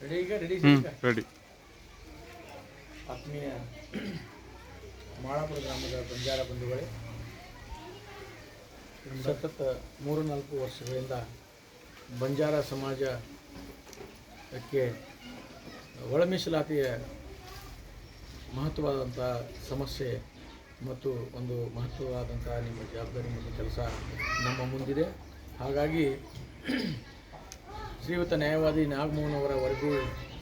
Ready ಈಗ? Ready ಹ್ಞೂ ready ಆತ್ಮೀಯ ಮಾಳಾಪುರ ಗ್ರಾಮದ ಬಂಜಾರ ಬಂಧುಗಳೇ ಸತತ ಮೂರು ನಾಲ್ಕು ವರ್ಷಗಳಿಂದ ಬಂಜಾರ ಸಮಾಜಕ್ಕೆ ಒಳ ಮೀಸಲಾತಿಯ ಮಹತ್ವವಾದಂಥ ಸಮಸ್ಯೆ ಮತ್ತು ಒಂದು ಮಹತ್ವವಾದಂಥ ನಿಮ್ಮ ಜವಾಬ್ದಾರಿ ಮತ್ತು ಕೆಲಸ ನಮ್ಮ ಮುಂದಿದೆ. ಹಾಗಾಗಿ ಶ್ರೀಯುತ ನ್ಯಾಯವಾದಿ ನಾಗಮೋಹನ್ ಅವರ ವರದಿ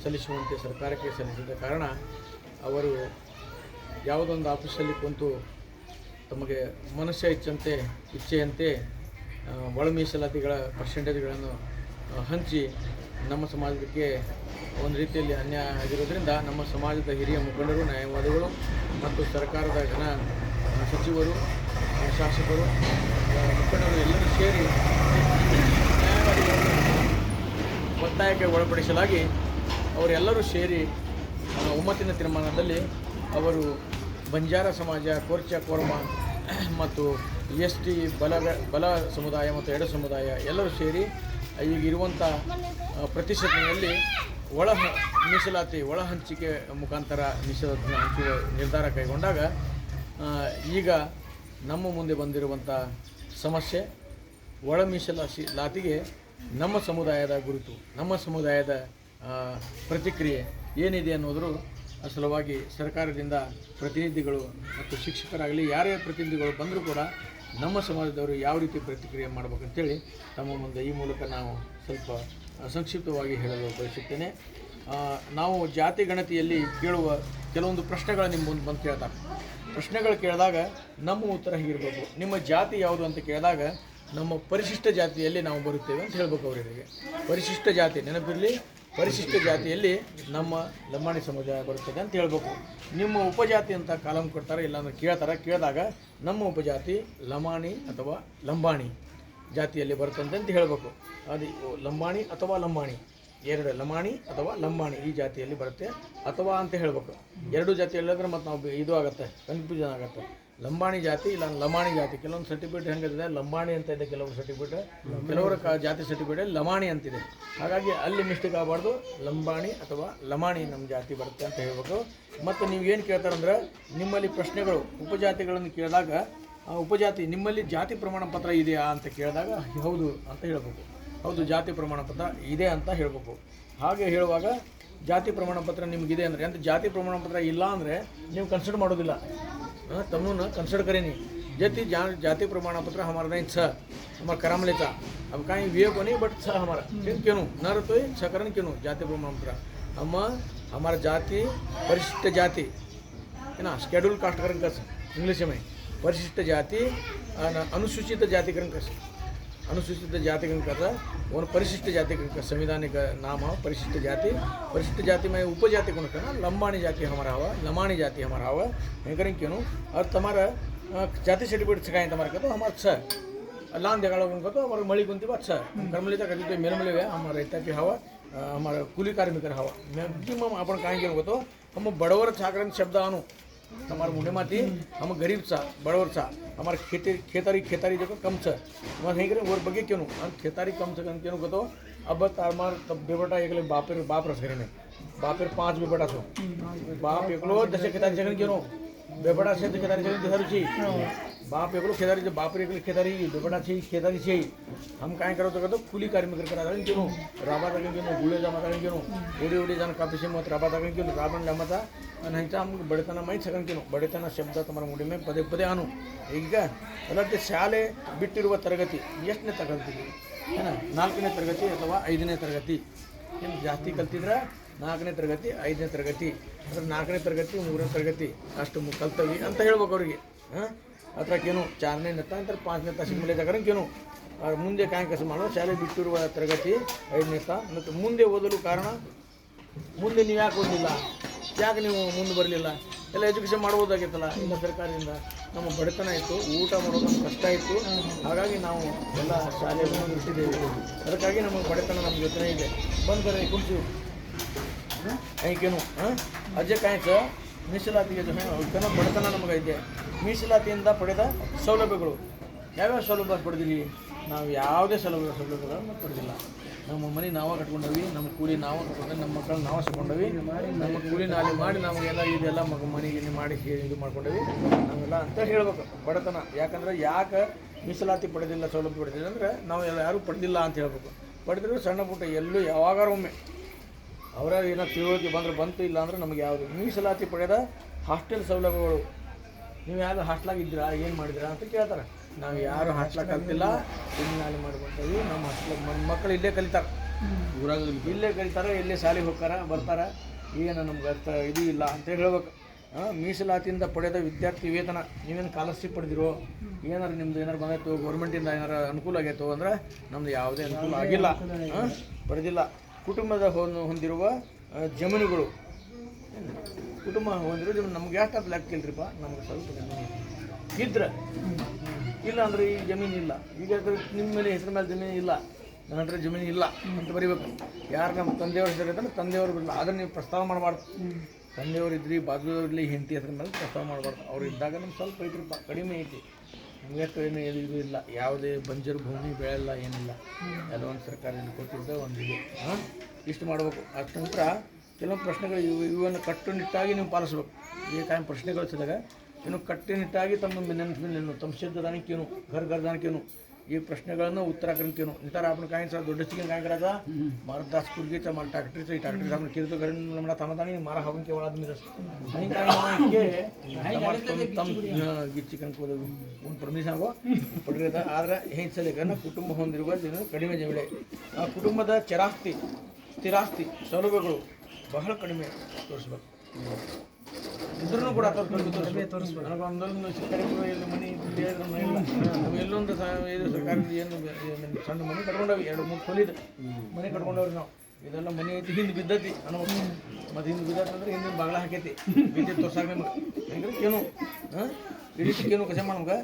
ಸಲ್ಲಿಸುವಂತೆ ಸರ್ಕಾರಕ್ಕೆ ಸಲ್ಲಿಸಿದ ಕಾರಣ ಅವರು ಯಾವುದೊಂದು ಆಫೀಸಲ್ಲಿ ಕುಂತು ತಮಗೆ ಮನುಷ್ಯ ಇಚ್ಛಂತೆ ಇಚ್ಛೆಯಂತೆ ಒಳ ಮೀಸಲಾತಿಗಳ ಪರ್ಸೆಂಟೇಜ್ಗಳನ್ನು ಹಂಚಿ ನಮ್ಮ ಸಮಾಜಕ್ಕೆ ಒಂದು ರೀತಿಯಲ್ಲಿ ಅನ್ಯಾಯ ಆಗಿರೋದ್ರಿಂದ ನಮ್ಮ ಸಮಾಜದ ಹಿರಿಯ ಮುಖಂಡರು, ನ್ಯಾಯವಾದಿಗಳು ಮತ್ತು ಸರ್ಕಾರದ ಜನ ಸಚಿವರು ಶಾಸಕರು ಮುಖಂಡರು ಎಲ್ಲರೂ ಸೇರಿ ನ್ಯಾಯವಾದಿಗಳನ್ನು ಒತ್ತಾಯಕ್ಕೆ ಒಳಪಡಿಸಲಾಗಿ ಅವರೆಲ್ಲರೂ ಸೇರಿ ಒಮ್ಮತ್ತಿನ ತೀರ್ಮಾನದಲ್ಲಿ ಅವರು ಬಂಜಾರ ಸಮಾಜ, ಕೋರ್ಚ, ಕೋರ್ಮ ಮತ್ತು ಎಸ್ ಟಿ, ಬಲ ಬಲ ಸಮುದಾಯ ಮತ್ತು ಎಡ ಸಮುದಾಯ ಎಲ್ಲರೂ ಸೇರಿ ಈಗಿರುವಂಥ ಪ್ರತಿಶತದಲ್ಲಿ ಒಳ ಮೀಸಲಾತಿ, ಒಳ ಹಂಚಿಕೆ ಮುಖಾಂತರ ಮೀಸಲಾತಿ ಹಂಚುವ ನಿರ್ಧಾರ ಕೈಗೊಂಡಾಗ ಈಗ ನಮ್ಮ ಮುಂದೆ ಬಂದಿರುವಂಥ ಸಮಸ್ಯೆ, ಒಳ ಮೀಸಲಾತಿಗೆ ನಮ್ಮ ಸಮುದಾಯದ ಗುರುತು, ನಮ್ಮ ಸಮುದಾಯದ ಪ್ರತಿಕ್ರಿಯೆ ಏನಿದೆ ಅನ್ನೋದ್ರ ಸಲುವಾಗಿ ಸರ್ಕಾರದಿಂದ ಪ್ರತಿನಿಧಿಗಳು ಮತ್ತು ಶಿಕ್ಷಕರಾಗಲಿ ಯಾರೇ ಪ್ರತಿನಿಧಿಗಳು ಬಂದರೂ ಕೂಡ ನಮ್ಮ ಸಮಾಜದವರು ಯಾವ ರೀತಿ ಪ್ರತಿಕ್ರಿಯೆ ಮಾಡಬೇಕಂತೇಳಿ ತಮ್ಮ ಮುಂದೆ ಈ ಮೂಲಕ ನಾವು ಸ್ವಲ್ಪ ಸಂಕ್ಷಿಪ್ತವಾಗಿ ಹೇಳಲು ಬಯಸುತ್ತೇನೆ. ನಾವು ಜಾತಿ ಗಣತಿಯಲ್ಲಿ ಕೇಳುವ ಕೆಲವೊಂದು ಪ್ರಶ್ನೆಗಳು ನಿಮ್ಮ ಮುಂದೆ ಬಂದು ಕೇಳ್ತಾರೆ. ಪ್ರಶ್ನೆಗಳು ಕೇಳಿದಾಗ ನಮ್ಮ ಉತ್ತರ ಹೀಗಿರ್ಬೋದು ನಿಮ್ಮ ಜಾತಿ ಯಾವುದು ಅಂತ ಕೇಳಿದಾಗ ನಮ್ಮ ಪರಿಶಿಷ್ಟ ಜಾತಿಯಲ್ಲಿ ನಾವು ಬರುತ್ತೇವೆ ಅಂತ ಹೇಳ್ಬೇಕು ಅವರಿಗೆ. ಪರಿಶಿಷ್ಟ ಜಾತಿ ನೆನಪಿರಲಿ, ಪರಿಶಿಷ್ಟ ಜಾತಿಯಲ್ಲಿ ನಮ್ಮ ಲಂಬಾಣಿ ಸಮುದಾಯ ಬರುತ್ತದೆ ಅಂತ ಹೇಳ್ಬೇಕು. ನಿಮ್ಮ ಉಪಜಾತಿ ಅಂತ ಕಾಲಂ ಕೊಡ್ತಾರೆ, ಇಲ್ಲಾಂದ್ರೆ ಕೇಳ್ತಾರೆ. ಕೇಳಿದಾಗ ನಮ್ಮ ಉಪಜಾತಿ ಲಮಾಣಿ ಅಥವಾ ಲಂಬಾಣಿ ಜಾತಿಯಲ್ಲಿ ಬರುತ್ತಂತೆ ಅಂತ ಹೇಳಬೇಕು. ಅದು ಲಂಬಾಣಿ ಅಥವಾ ಲಂಬಾಣಿ? ಎರಡು ಲಮಾಣಿ ಅಥವಾ ಲಂಬಾಣಿ ಈ ಜಾತಿಯಲ್ಲಿ ಬರುತ್ತೆ ಅಥವಾ ಅಂತ ಹೇಳ್ಬೇಕು. ಎರಡು ಜಾತಿಯಲ್ಲಿ ಹೇಳಿದ್ರೆ ಮತ್ತು ನಾವು ಇದು ಆಗುತ್ತೆ ಕನ್ಫ್ಯೂಷನ್ ಆಗುತ್ತೆ. ಲಂಬಾಣಿ ಜಾತಿ, ಇಲ್ಲ ಲಮಾಣಿ ಜಾತಿ. ಕೆಲವೊಂದು ಸರ್ಟಿಫಿಕೇಟ್ ಹೆಂಗಿದೆ ಲಂಬಾಣಿ ಅಂತ ಇದೆ ಕೆಲವರು ಸರ್ಟಿಫಿಕೇಟ್ ಕೆಲವರ ಜಾತಿ ಸರ್ಟಿಫಿಕೇಟ್ ಲಮಾಣಿ ಅಂತಿದೆ. ಹಾಗಾಗಿ ಅಲ್ಲಿ ಮಿಸ್ಟೇಕ್ ಆಗಬಾರ್ದು. ಲಂಬಾಣಿ ಅಥವಾ ಲಮಾಣಿ ನಮ್ಮ ಜಾತಿ ಬರುತ್ತೆ ಅಂತ ಹೇಳ್ಬೇಕು. ಮತ್ತು ನೀವು ಏನು ಕೇಳ್ತಾರಂದ್ರೆ ನಿಮ್ಮಲ್ಲಿ ಪ್ರಶ್ನೆಗಳು, ಉಪಜಾತಿಗಳನ್ನು ಕೇಳಿದಾಗ, ಆ ಉಪಜಾತಿ ನಿಮ್ಮಲ್ಲಿ ಜಾತಿ ಪ್ರಮಾಣ ಪತ್ರ ಇದೆಯಾ ಅಂತ ಕೇಳಿದಾಗ, ಹೌದು ಅಂತ ಹೇಳ್ಬೇಕು. ಹೌದು, ಜಾತಿ ಪ್ರಮಾಣ ಪತ್ರ ಇದೆ ಅಂತ ಹೇಳ್ಬೇಕು. ಹಾಗೆ ಹೇಳುವಾಗ, ಜಾತಿ ಪ್ರಮಾಣ ಪತ್ರ ನಿಮಗಿದೆ ಅಂದರೆ ಅಂತ ಜಾತಿ ಪ್ರಮಾಣ ಪತ್ರ ಇಲ್ಲ ಅಂದರೆ, ನೀವು ಕನ್ಸಿಡರ್ ಮಾಡೋದಿಲ್ಲ. हाँ, तमनु कंसिडर करे नहीं जति जा, जाति प्रमाण पत्र हमारा नहीं छ हमारा कराम लेता अब कहीं वे को नहीं बट छ हमारा क्यों क्यों न रतो छ करन क्यों जाति प्रमाण पत्र हम हमारा जाति परिशिष्ट जाति है ना शेड्यूल कास्ट करन कस इंग्लिश में परिशिष्ट जाति अन अनुसूचित जाति करन कस अनुसूचित जाति कस और परिशिष्ट जाति संविधानिक नाम है, परिशिष्ट जाति। परिशिष्ट जाति में उपजाति को लंबाणी जाति हमारा हवा लमाणी जाति हमारा हवा करें क्यों और तुम्हारा जाति सर्टिफिकेट सिखाएँ तुम्हारे का तो हमारा छ लान देगा उनका तो हमारे मणि गुंती बात छ कर्मलिता कभी तो मेरे मिले हमारा रहता की हवा हमारा कुली कार्मिकर हवा। मॅक्झिमम आपण काय केलं होतो हम बडवर छाकरण शब्द आणू તમારા મુંડેમાંથી અમે ગરીબ સા બળવર સા, અમારે ખેતી, ખેતારી ખેતારી જગત કમ છે, એમાં થઈ કરે ઓર બગે કેનું? અને ખેતારી કમ છે અને કેનું કહેતો? અબ તારમાર બે બટા એકલે બાપેર, બાપ રસ કરીને બાપેર પાંચ બે બટા છો. બાપ એકલો દસે ખેતારી જગત કેનો? બે બટા છે તો ખેતારી જગત ધર છે. બાપ એકલો ખેદારી છે બાપ એકલો ખેદારી ડોબડા છે ખેદારી છે હમ કાંઈ કરો તો કહેતો કુલી કાર્મિકર કરા કારણ કે રાબા તાકી ગયો ગુળે જામા કારણ કે ઓડી ઓડી જાણ કાપી છે મત રાબા તાકી ગયો રાબણ ડામાતા અને હંચા આમ બળતાના માઈ સગન કે બળતાના શબ્દ તમારા ಮೂಡಿ ಮೇಲೆ ಪದೇ ಪದೇ ಅನು ಈಗ ಅದಕ್ಕೆ ಶಾಲೆ ಬಿಟ್ಟಿರುವ ತರಗತಿ ಎಷ್ಟನೇ ತಗೊಂತೀವಿ ಏನ ನಾಲ್ಕನೇ ತರಗತಿ ಅಥವಾ ಐದನೇ ತರಗತಿ ಏನು ಜಾಸ್ತಿ ಕಲ್ತಿದ್ರೆ ನಾಲ್ಕನೇ ತರಗತಿ ಐದನೇ ತರಗತಿ ಅಂದ್ರೆ ನಾಲ್ಕನೇ ತರಗತಿ ಮೂರನೇ ತರಗತಿ ಅಷ್ಟು ಕಲ್ತವಿ ಅಂತ ಹೇಳ್ಬೇಕು ಅವ್ರಿಗೆ ಹಾಂ ಅದ್ರಾಗೇನು ಚಾರನೇ ನೆತ್ತ ಅಂತ ಪಾಂಚನೇ ತಾಸು ಮೇಲೆ ತಗರಂಗೇನು ಮುಂದೆ ಕಾಯ ಕೆಲಸ ಮಾಡೋ ಶಾಲೆ ಬಿಟ್ಟಿರುವ ತರಗತಿ ಐದನೇ ತಾ ಮತ್ತು ಮುಂದೆ ಓದಲು ಕಾರಣ, ಮುಂದೆ ನೀವು ಯಾಕೆ ಓದಲಿಲ್ಲ? ಯಾಕೆ ನೀವು ಮುಂದೆ ಬರಲಿಲ್ಲ? ಎಲ್ಲ ಎಜುಕೇಷನ್ ಮಾಡ್ಬೋದಾಗಿತ್ತಲ್ಲ, ಇಲ್ಲ ಸರ್ಕಾರದಿಂದ? ನಮ್ಮ ಬಡತನ ಇತ್ತು, ಊಟ ಮಾಡೋದು ನಮ್ಗೆ ಕಷ್ಟ ಇತ್ತು. ಹಾಗಾಗಿ ನಾವು ಎಲ್ಲ ಶಾಲೆಯನ್ನು ಬಿಟ್ಟಿದ್ದೇವೆ ಅದಕ್ಕಾಗಿ ನಮಗೆ ಬಡತನ ನಮ್ಮ ಜೊತೆ ಇದೆ. ಬಂದರೆ ಕುಂಚು. ಐಕೇನು ಹಾಂ? ಅಜ್ಜೆ ಕಾಯಕ ಮೀಸಲಾತಿಗೆ ಜನ ಬಡತನ ನಮಗೈತೆ ಮೀಸಲಾತಿಯಿಂದ ಪಡೆದ ಸೌಲಭ್ಯಗಳು. ಯಾವ್ಯಾವ ಸೌಲಭ್ಯ ಪಡೆದಿರಿ? ನಾವು ಯಾವುದೇ ಸೌಲಭ್ಯ ಸೌಲಭ್ಯಗಳನ್ನು ಪಡೆದಿಲ್ಲ. ನಮ್ಮ ಮನೆ ನಾವೇ ಕಟ್ಕೊಂಡವಿ, ನಮ್ಮ ಕೂಲಿ ನಾವೇ ಕಟ್ಕೊಂಡ್ವಿ, ನಮ್ಮ ಮಕ್ಕಳನ್ನ ನಾವೇ ಸಿಕೊಂಡವಿ ನಮ್ಮ ಕೂಲಿ ನಾಲಿ ಮಾಡಿ ನಮಗೆಲ್ಲ ಇದೆಲ್ಲ ಮಗ ಮನೆಗೆ ಮಾಡಿ ಇದು ಮಾಡ್ಕೊಂಡವಿ. ನಾವೆಲ್ಲ ಅಂತ ಹೇಳ್ಬೇಕು. ಬಡತನ. ಯಾಕಂದ್ರೆ ಯಾಕೆ ಮೀಸಲಾತಿ ಪಡೆದಿಲ್ಲ, ಸೌಲಭ್ಯ ಪಡೆದಿಲ್ಲ ಅಂದರೆ ನಾವು ಎಲ್ಲ ಯಾರೂ ಪಡೆದಿಲ್ಲ ಅಂತ ಹೇಳ್ಬೇಕು. ಪಡೆದಿರೋ ಸಣ್ಣ ಪುಟ್ಟ ಎಲ್ಲೂ ಯಾವಾಗಾರ ಒಮ್ಮೆ ಅವರ ಏನೋ ತಿಳುವಳಿಕೆ ಬಂದರೆ ಬಂತು ಇಲ್ಲ ಅಂದರೆ ನಮಗೆ ಯಾವುದು. ಮೀಸಲಾತಿ ಪಡೆದ ಹಾಸ್ಟೆಲ್ ಸೌಲಭ್ಯಗಳು. ನೀವು ಯಾರು ಹಾಸ್ಟ್ಲಾಗ ಇದ್ದೀರಾ ಏನು ಮಾಡಿದಿರಾ ಅಂತ ಕೇಳ್ತಾರೆ. ನಾವು ಯಾರು ಹಾಸ್ಟ್ಲಾಗ ಕಲ್ತಿಲ್ಲ ನಾಳೆ ಮಾಡ್ಕೊತೀವಿ ನಮ್ಮ ಹಾಸ್ಟ್ಲಾಗ ಮಕ್ಕಳು ಇಲ್ಲೇ ಕಲಿತಾರೆ. ಊರಾಗ ಇಲ್ಲೇ ಕಲಿತಾರೆ ಇಲ್ಲೇ ಶಾಲೆಗೆ ಹೋಗ್ತಾರೆ ಬರ್ತಾರೆ. ಏನು ನಮ್ಗೆ ಅರ್ಥ ಇದು ಇಲ್ಲ ಅಂತ ಹೇಳ್ಬೇಕು. ಮೀಸಲಾತಿಯಿಂದ ಪಡೆದ ವಿದ್ಯಾರ್ಥಿ ವೇತನ ನೀವೇನು ಕಾಲರ್ಶಿಪ್ ಪಡೆದಿರೋ? ಏನಾರು ನಿಮ್ದು ಏನಾರು ಬಂದಾಯ್ತು ಗೌರ್ಮೆಂಟಿಂದ ಏನಾರು ಅನುಕೂಲ ಆಗೈತು ಅಂದ್ರೆ ನಮ್ದು ಯಾವುದೇ ಅನುಕೂಲ ಆಗಿಲ್ಲ. ಪಡೆದಿಲ್ಲ. ಕುಟುಂಬದ ಹೊಂದ್- ಹೊಂದಿರುವ ಜಮೀನುಗಳು. ಕುಟುಂಬ ಹೊಂದಿರೋ ಜಮೀನು. ನಮ್ಗೆ ಎಷ್ಟು ಅದು ಲೆಕ್ಕ ಇಲ್ರಿಪ್ಪ ನಮ್ಗೆ ಸ್ವಲ್ಪ ಜಮೀನು ಇದ್ರೆ? ಇಲ್ಲ ಅಂದ್ರೆ ಈ ಜಮೀನು ಇಲ್ಲ. ಈಗ ನಿಮ್ಮ ಮೇಲೆ ಹೆಸರು ಮೇಲೆ ಜಮೀನು ಇಲ್ಲ. ನನ್ನ ಹತ್ರ ಜಮೀನು ಇಲ್ಲ ಅಂತ ಬರಿಬೇಕು. ಯಾರು ನಮ್ಮ ತಂದೆಯವ್ರ ಹೆಸರು ಇದ್ರೆ ತಂದೆಯವರು ಬಿಡಲ್ಲ ಅದನ್ನು ನೀವು ಪ್ರಸ್ತಾವ ಮಾಡಬಾರ್ದು. ತಂದೆಯವರು ಇದ್ರಿ ಬಾಜು ಇರಲಿ ಹೆಂಡತಿ ಹೆಸರು ಮೇಲೆ ಪ್ರಸ್ತಾವ ಮಾಡಬಾರ್ದು. ಅವ್ರು ಇದ್ದಾಗ ನಮ್ಗೆ ಸ್ವಲ್ಪ ಐತ್ರಿಪ್ಪ. ಕಡಿಮೆ ಐತಿ. ಹಂಗತ್ರ ಏನು ಇದು ಇಲ್ಲ. ಯಾವುದೇ ಬಂಜರು ಭೂಮಿ ಬೆಳೆಲ್ಲ ಏನಿಲ್ಲ. ಎಲ್ಲ ಒಂದು ಸರ್ಕಾರ ಏನು ಕೊಟ್ಟಿದ್ದ ಒಂದು ಇದು. ಹಾಂ? ಇಷ್ಟು ಮಾಡಬೇಕು. ಅದ ನಂತರ ಕೆಲವೊಂದು ಪ್ರಶ್ನೆಗಳು ಇವು ಇವನ್ನು ಕಟ್ಟುನಿಟ್ಟಾಗಿ ನೀವು ಪಾಲಿಸಬೇಕು. ಈ ಕಾಯಂ ಪ್ರಶ್ನೆಗಳು ಇನ್ನು ಕಟ್ಟುನಿಟ್ಟಾಗಿ ತಮ್ಮ ನೆನಪಿನಲ್ಲಿ ತಮ್ಮ ಶಬ್ದದಾನಕ್ಕೇನು ಘರ್ ಘರ್ದಾನಕ್ಕೇನು ಈ प्रश्नಗಳನ್ನು उत्तराकरण केलं नंतर आपण काय सर दोडस्टिंग काय करायचा मारदास कुर्गीचा माल टाकटीचा टाकटीचा आपण केलं तर कारण मला थांबत आणि मारा हावून केवळ आदमी आणि काय ತಮ್ಮ ಗಿಚ್ಚಿಕನ್ ಕೋದು ಒಂದು ಪರ್ಮಿಷನ್ ಆಗೋ ಪಡೆದ ಆದ್ರೆ ಏನು ಸಲಕನ್ನ ಕುಟುಂಬ ಹೊಂದಿರುವ ಜನ ಕಡಿಮೆ ಜಮೀಳೆ ಆ ಕುಟುಂಬದ ಚರಾಸ್ತಿ ಸ್ಥಿರಾಸ್ತಿ ಸೌಲಭ್ಯಗಳು ಬಹಳ ಕಡಿಮೆ ತೋರಿಸ್ಬೇಕು ಇದ್ರೂ ಕೂಡ ತೋರಿಸ್ಬೇಕು. ಮನೆ ಹೇಳಿದ್ರು ಇಲ್ಲ. ಎಲ್ಲೊಂದು ಇದು ಸರ್ಕಾರದ ಏನು ಸಣ್ಣ ಮನೆ ಕಟ್ಕೊಂಡವಿ, ಎರಡು ಮೂರು ಕೊಲಿದೆ ಮನೆ ಕಟ್ಕೊಂಡವ್ರಿ ನಾವು. ಇದೆಲ್ಲ ಮನೆ ಐತಿ, ಹಿಂದೆ ಬಿದ್ದತಿ ಅನ್ನೋ ಮತ್ತು ಹಿಂದೆ ಬಿದ್ದತಿ ಅಂದ್ರೆ ಹಿಂದಿನ ಬಾಗ್ಲ ಹಾಕೈತಿ. ಬಿದ್ದಿತ್ತು ತೋರ್ಸಾಕ ನಿಮ್ಗೆ. ಹೆಂಗ್ರೆ ಏನು ಹಾಂ? ಇಡೀ ಏನು ಕಸ ನಮ್ಗೆ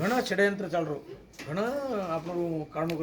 ಗಣ ಷಡ್ಯಂತ್ರ ಚಾಲ್ರು. ಗಣ ಆಪ್ನವರು ಕಾರಣಗಳು